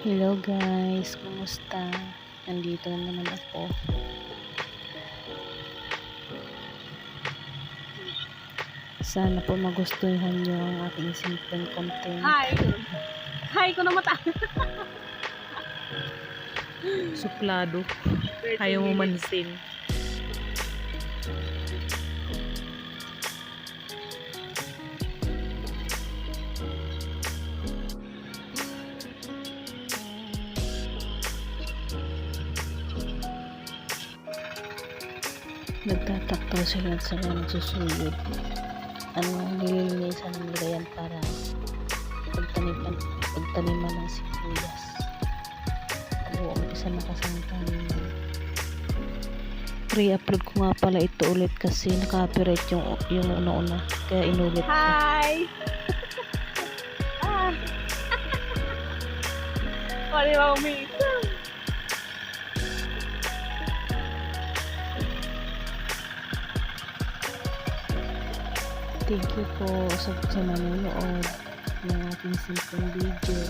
Hello guys, kumusta? Nandito na naman ako. Sana po magustuhan nyo ang aking simpleng content. Hi. Hi ko na mata. Suplado. Ayaw mo mansin. Nagtataktaw sila at sila nagsusuyod. Ano, nililinisan nila yan para pagtaniman, pagtaniman ng sibuyas. Ako, umpisa na kasangkan. Pre-upload ko nga pala ito ulit kasi naka-copyright yung, yung una-una. Kaya inulit ko. Hi. ah. Pari ba umiisa? Thank you po sa, sa manonood ng aking simpleng video.